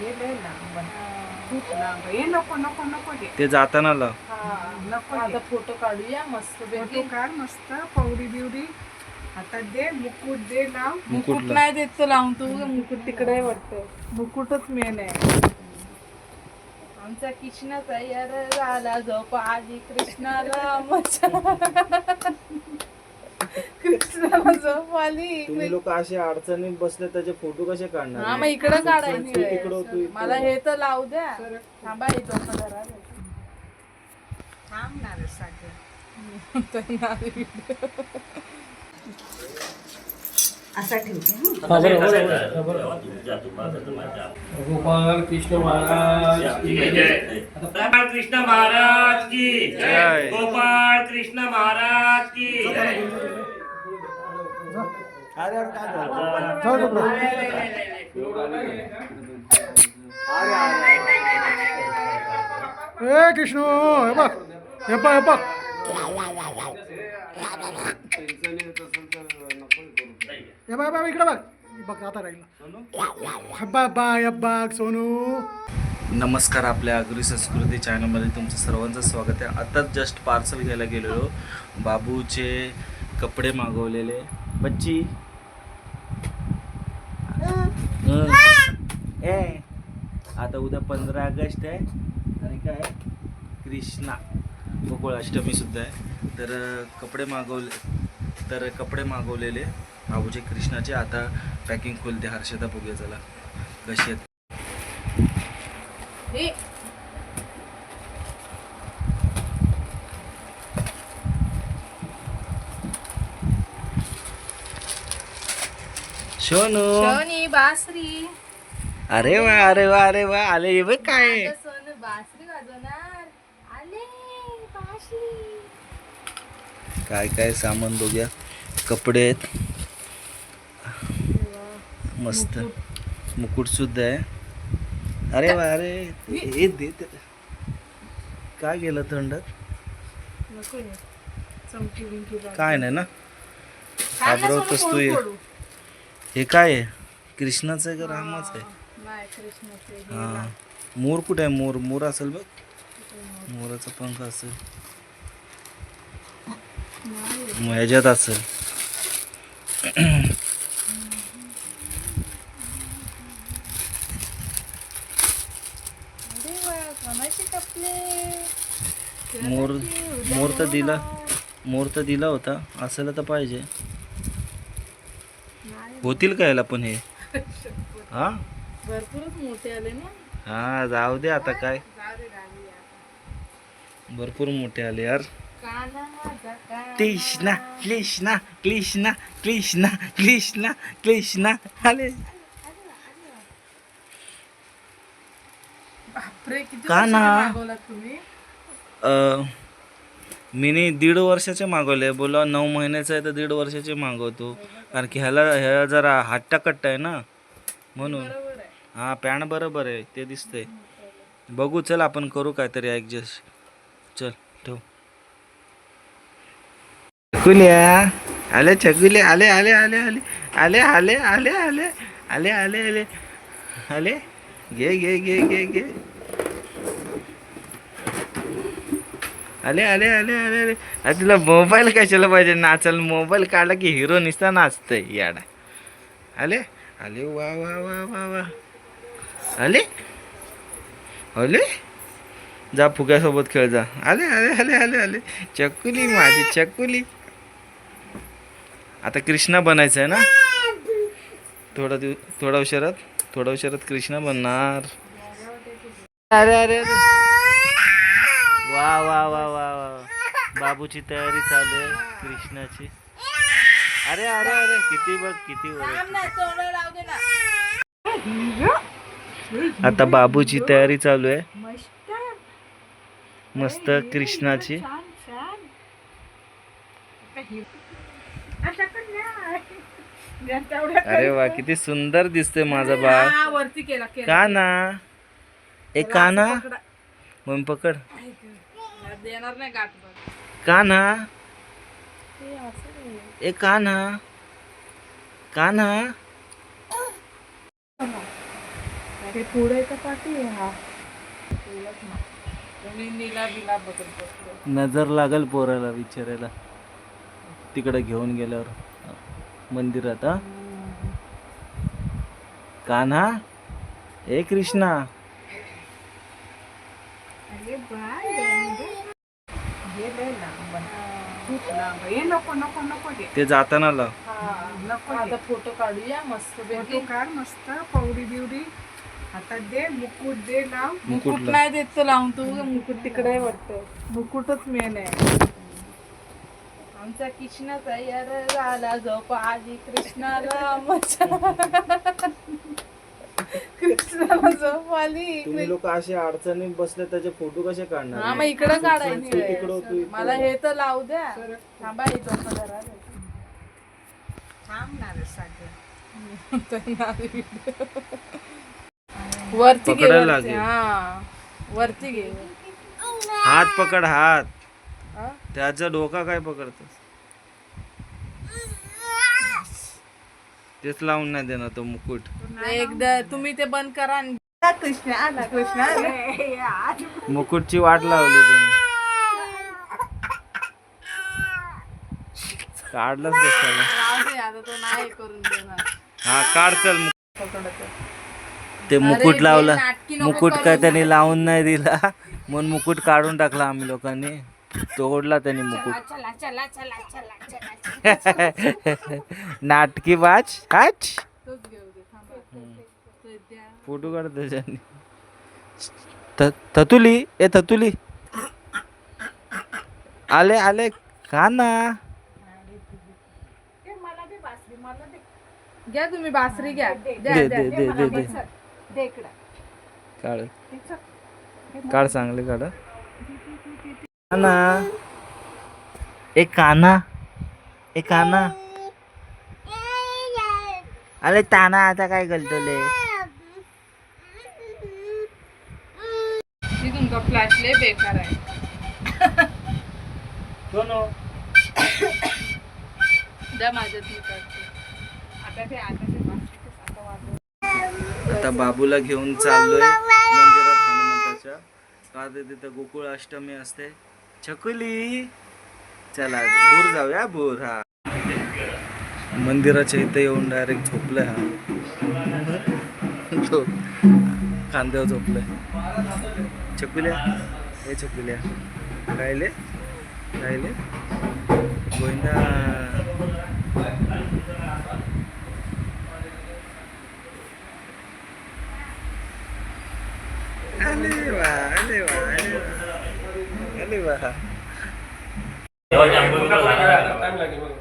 हे लय लांब आहे. खूप लांब. आहे. हे नको नको नको ते जाताना लाव. नको आता. फोटो काढूया मस्त फोटो काढ मस्त पौडी बिवडी. आता दे मुकुट दे लाव. मुकुट नाही देत तो लावून तू मुकुट तिकडे आहे वाटतं. मुकुटच मेन आहे. आमचा कृष्ण तयार झाला झोप आधी कृष्णाला. मजा कृष्णाला झोप आली. तुम्ही लोक असे अडचणीत बसले त्याचे फोटो कसे हा काढणार मग इकडं तू तिकडं, तू काढायची इकडं. मला हे तर लावू द्या. थांबा जरा. थांबणार सगळं. असा ठेवते हं. गोपाल कृष्ण महाराज की जय. गोपाल कृष्ण महाराज की जय. गोपाल कृष्ण महाराज की ए कृष्ण हे बघ हे बघ हे बघ. हे हे बघ इकडे बघ. बघ आता राहिलं. बा हे बघ सोनू. नमस्कार आपल्या अग्री संस्कृती चॅनलमध्ये तुमचं सर्वांचं स्वागत आहे. आताच जस्ट पार्सल घ्यायला गेलेलो. बाबूचे कपडे मागवलेले. बच्ची. हं. ए आता उद्या पंधरा ऑगस्ट आहे. आणि काय? कृष्णा. गोकुळाष्टमी सुद्धा आहे. तर कपडे मागवले तर कपडे मागवलेले. बाबूचे कृष्णाचे आता पॅकिंग खोलते हर्षदा बघूया चला. कशी आहेत? सोनू शनी. बासरी. अरे वा अरे वा अरे वा आले हे बघ काय. सोनू बासरी वाजवणार. आले बासरी. काय काय सामान बघूया. कपडे आहेत. मस्त. मुकुट. सुद्धा आहे. अरे वा अरे हे दे. काय गेलं थंडात. काय नाही ना? घाबरवतोस तू हे. काय आहे? कृष्णाचं आहे का रामाचं आहे? हे. मोर कुठे आहे? मोर मोर असेल बघ. मोराचा पंख असेल. मग ह्याच्यात असेल अरे वा, कोणाचे कपडे मोर मोर तर दिला मोर तर दिला होता. असायला तर पाहिजे. होतील का याला पण हे? हा? भरपूरच मोठे आले ना? हा जाऊ दे आता काय. भरपूर मोठे आले यार. कृष्णा कृष्णा कृष्णा कृष्णा कृष्णा कृष्णा. आले. का ना? तुम्ही? मीनी दीड वर्षाचे मागवले. बोला नऊ महिन्याचं आहे तर दीड वर्षाचे मागवतो. कारण की ह्याला ह्या जरा हट्टा कट्टा आहे ना? म्हणून. हां पॅन पॅन्ट बरोबर आहे. ते दिसतंय. बघू चल आपण करू काहीतरी ॲडजस्ट चल ठेव. छकुल्या आले छकुले आले आले आले आले. आले आले आले आले. आले आले आले. आले. घे घे घे घे घे. अरे अरे आले अरे अरे अरे तुला मोबाईल कशाला पाहिजे? नाचल मोबाईल काढला की हिरो निसता नाचतंय. याडा. अले अले वा वा वा वा वा. अले अले जा फुग्यासोबत खेळ जा. आले आले आले आले आले. चकुली माझी चकुली. आता कृष्णा बनायचं आहे ना? थोडा दिव थोडा उशिरात थोडा उशिरात कृष्णा बनणार. अरे अरे अरे. वा वा वा वा वा. बाबूची तयारी चालू आहे कृष्णाची. अरे अरे अरे किती बघ किती वर आता बाबूची तयारी चालू आहे. मस्त. कृष्णाची. अरे वा किती सुंदर दिसतोय माझा बाळ. का ना? ए का मम्मी पकड. देणार नाही गाठ ना? ए का ना? पुढे का ना. नजर लागल पोराला विचारायला तिकडे घेऊन गेल्यावर. मंदिरात हा? कान्हा ए कृष्णा. हे लय लांब आहे. खूप लांब आहे. नको नको नको दे ते जाताना लाव नको आता फोटो काढूया मस्त फोटो काढ मस्त पौडी बिवडी हातात दे मुकुट दे लाव मुकुट. नाही देत तो लावून तू मुकुट तिकडे वाटतं मुकुटच मेन आहे आमचा कृष्ण तयार झाला झोप आली कृष्णाला मजा कृष्णाला झोप आली तुम्ही लोक असे अडचणीत बसले त्याचे फोटो कसे हा काढणार मग इकडं तिकडं, तू काढायचं इकडं. मला हे तर लावू द्या. थांबा हे थांबणार सगळं वरती घे पकडायला वरती. लागेल. हा वरती घे. हात पकड हात. हा? त्याचा डोका काय पकडतोस? तेच लावून नाही देणार तो मुकुट. एकदा तुम्ही ते बंद करा आणि कृष्ण आला कृष्ण आला मुकुटची वाट लावली त्याने काढलंच कशाला राहू दे आता तो नाही करून देणार. हा काढ चल ते मुकुट लावला. नाटकी नको मुकुट काय त्यांनी लावून नाही दिला. म्हणून मुकुट काढून टाकला आम्ही लोकांनी. तोडला त्यांनी मुकुट. चला चला चला चला चला नाटकी तोच घेऊ. तो द्या. फोटो काढ त्याच्याने त- ततुली ए ततुली. आले आले का ना. घ्या तुम्ही बासरी घ्या. द्या दे द्या. दे दे दे. दे दे इकडं. काढ. काढ चांगले काढ. काना ए काना ए काना अरे ताना आता काय करतोले फ्लॅश लय बेकार आहे. द्या माझ्यात मी करते. आता ते आता ते आता वाजव. आता बाबूला घेऊन चाललोय मंदिरात हनुमंताच्या. का तिथं गोकुळ अष्टमी असते. छकुली. चला भूर जाऊया भूर हा. मंदिराच्या इथे येऊन डायरेक्ट झोपलाय हा. झोप. खांद्यावर झोपलाय. छकुल्या हे छकुल्या राहिले राहिले गोविंदा अरे वा अरे वा अरे वा अरे वा देवाची आंघोळ बिंघोळ झाली ना? टाइम लागेल बघ.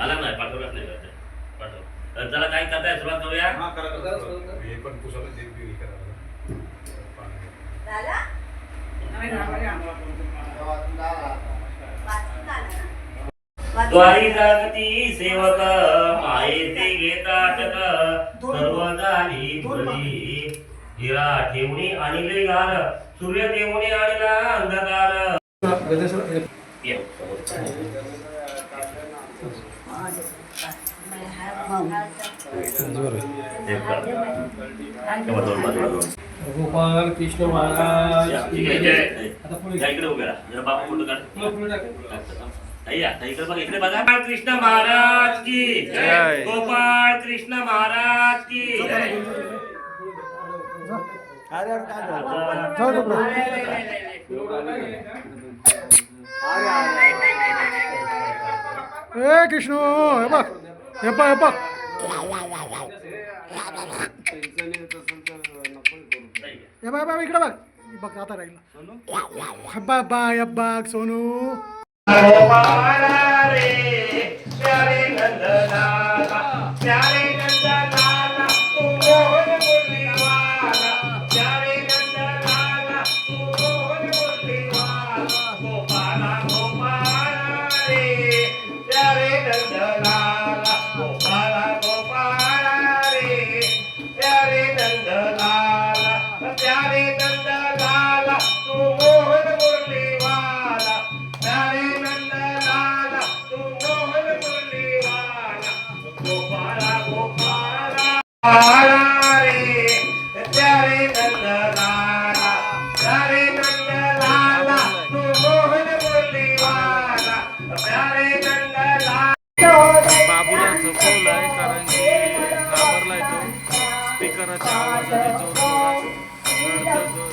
आला नाही पाठवलाच नाही करते पाठव तर त्याला काय करताय सुरुवात करूया द्वारी जागती सेवक मायेचे घेताटक सर्व झाली भली हिरा ठेवणी आणले गार सूर्य देवणी आणला अंधकार. गजेश्वर, गोपाल कृष्ण महाराज जय. आता पुढे. गोपाळ कृष्ण महाराज की जय. गोपाळ कृष्ण महाराज की. ए कृष्ण हे बघ. हे बघ हे बघ. हे बाय हे इकडे बघ. बघ आता राहिलं. हे बघ बा हे बघ सोनू. प्यारे नंदना प्यारे नंदना बाबूला झोपवलाय कारण की घाबरलाय तो. स्पीकरच्या आवाजाने जोर जोरात रडतो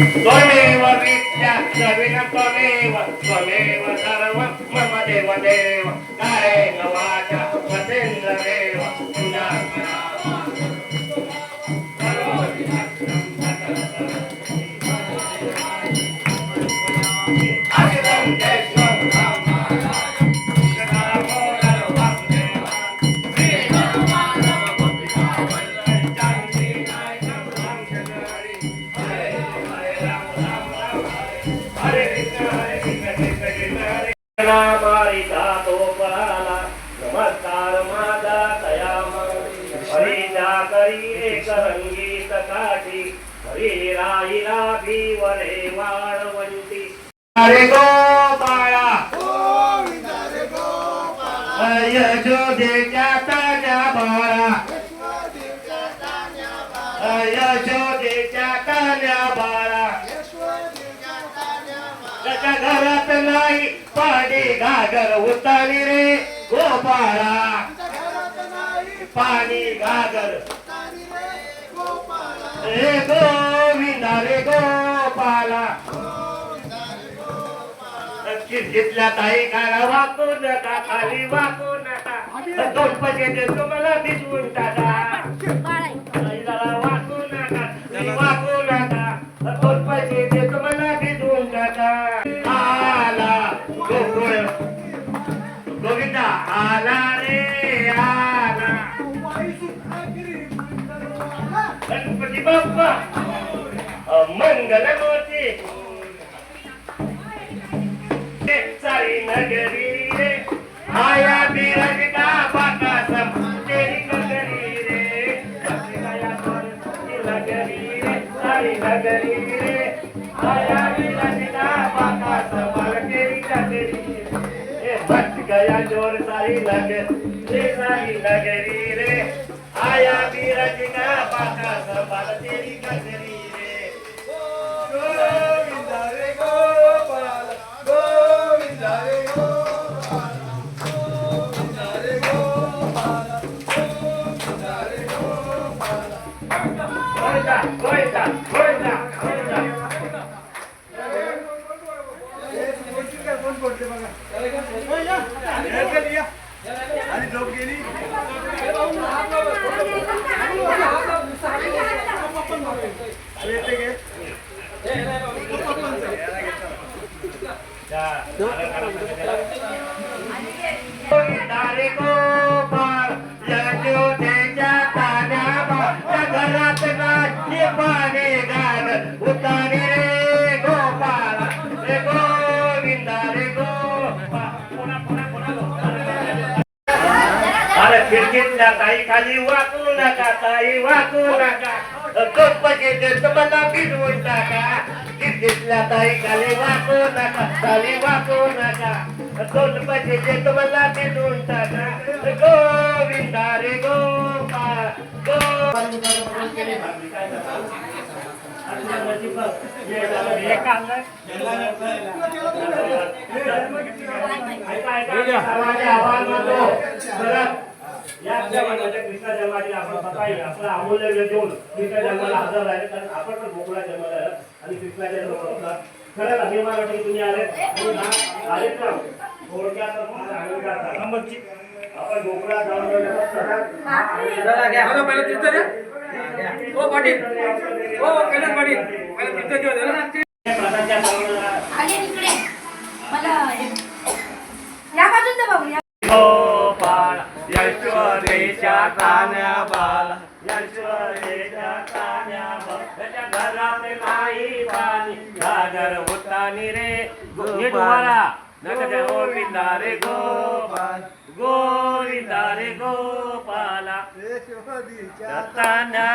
त्वमेव विद्या सविन त्वमेव त्वमेव सर्व मम देव देव हरे मारिता तो पराला नमस्कार माझा तयामा हरिजा करी एक रंगीत काठी हरी राहिला भिवरे वाळवंती अरे गो गोपाळा यशोदेच्या ताज्या बाळा यशोदेच्या ताज्या बाळा घरात नाही पाणी घागर उतारी रे. गोपाळा. पाणी घागर. रे गोविंदा रे गोपाला जिथल्या ताई काला वाकू नका खाली वाकू नका. दोन पैसे देतो मला भिजवून टाका. वाकू नका. गणपती बाप्पा मंगल मूर्ती सारी नगरी रे आया बिरज का बाका सब तेरी नगरी रे की नगरी रे सारी नगरी रे आया बिरज का बाका सब तेरी नगरी रे बच गया ज़ोर सारी नगर सारी नगरी रे आया बिरज का बाका सब तेरी नगरी रे गोविंदा रे गोपाल गोविंदा रे गोपाल गोविंदा रे गोपाल गोविंदा रे गोपाल गोविंदा गोविंदा गोविंदा गोविंदा खिडकीतल्या ताई खाली वाकू नका ताई वाकू नका गणपती देत मला भिजवून टाका खिडकीतल्या ताई खाली वाकू नका खाली वाकू नका गणपती देत मला भिजवून टाका गोविंदा रे गोपाळ या जन्माच्या कृष्णा जन्माची आपण सकाळी आपला अमूल्य वेळ देऊन कृष्ण जन्माला हजर राहिले. कारण आपण पण गोकुळा जन्माला आहे आणि कृष्णाच्या जन्माला खरंच अभिमान वाटतो की तुम्ही आले. कार्यक्रम थोडक्यात. आपण गोकुळात जाऊन पहिलं द्या. हो पाटील. हो कैलास पाटील. पहिलं तिथं देऊ तान्या बाला. यशोदेच्या तान्या बाला त्याच्या घरात नाही पाणी. घागर होता राणी रे. नीट उभा राहा नका त्या गोविंदा रे गोपाल. गोविंदा रे गोपाला.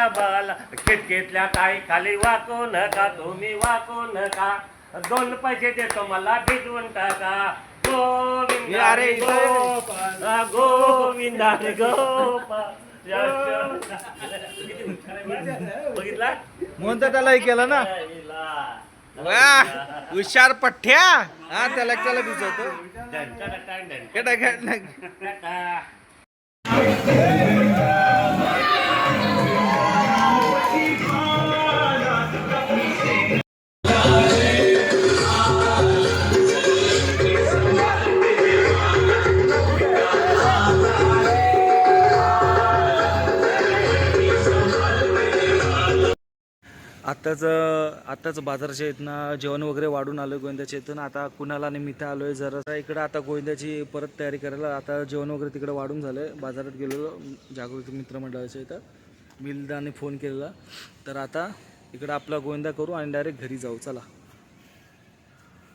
बाला. खिडकीतल्या काही खाली वाकू नका. तुम्ही वाकू नका. दोन पैसे देतो मला भिजवून टाका. गोविंदा रे. गोपाल. गोविंदा रे गोपाल. बघितला? म्हणतो त्याला केलं ना. वा हुशार पठ्या हा त्याला त्याला भिजवतो आत्ताच आत्ताच बाजाराच्या इथनं जेवण वगैरे वाढून आलं गोविंदाच्या इथून. आता कुणाला निमित्त आलो आहे जरा इकडं आता गोविंदाची परत तयारी करायला आता जेवण वगैरे तिकडं वाढून झालं आहे बाजारात गेलेलो जागृती मित्रमंडळाच्या इथं. मिलदाने फोन केलेला. तर आता इकडं आपला गोविंदा करू आणि डायरेक्ट घरी जाऊ. चला.